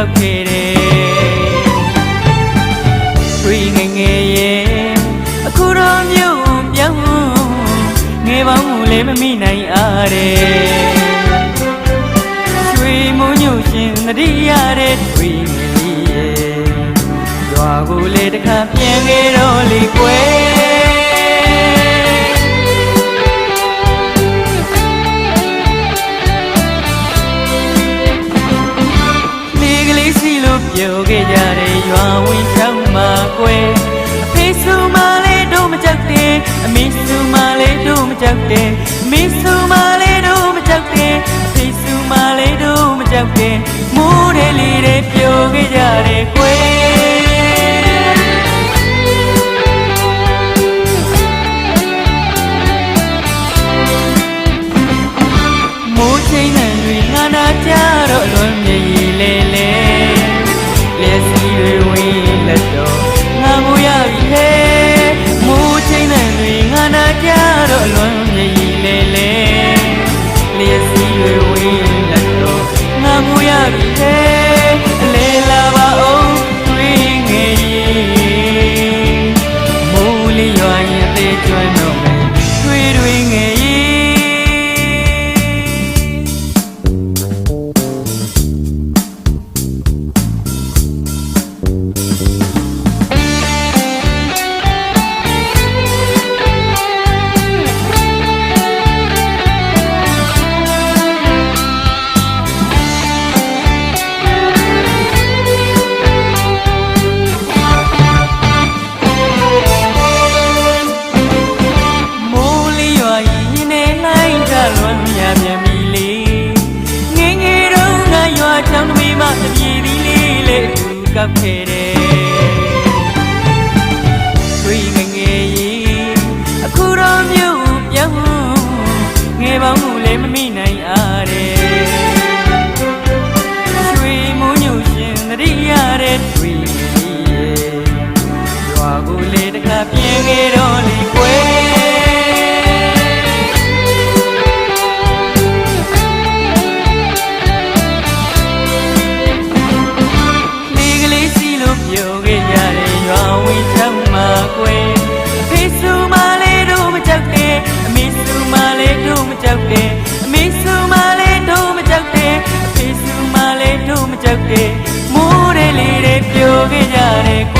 သူကောက်ခဲ့တယ်တွေ့ငယ်ငယ်ရဲ့အခုတော့မြို့ပြောင်းငယ်ပေါင်းလည်းမမိနိုင်အားတဲ့ရွှေမုံညို့ရှင်သတိရတဲ့တွေ့ငယ်လေးရဲ့ရွာကိုလေတစ်ခါပြန်ခဲ့တော့လေကွယ် ခဲ့ကြတဲ့ရွာဝင်ချောင်းမှာကွယ်အဖေစုမလေးတို့မကြောက်တဲ့အမေစုမလေးတို့မကြောက်တဲ့အမေစုမလေးတို့မကြောက်တဲ့အဖေစုမလေးတို့မကြောက်တဲ့မိုးတဲ့လေးတွေပြောခဲ့ကြတဲ့ကွယ် ငါ ကပ်ခဲ့တယ်တွေ့ငငယ်ရင်အခုတော့မြို့ပြောင်းငယ်ပေါင်းမှုလည်းမမိနိုင်အားတယ်ရွှေမိုးညို့ရှင်တရရတဲ့တွေ့ရဲ့ရွာကိုလေတခါပြင်းခဲ့တော့ တက်ကေမိုးတွေလေးတွေပြိုခဲ့ကြတယ်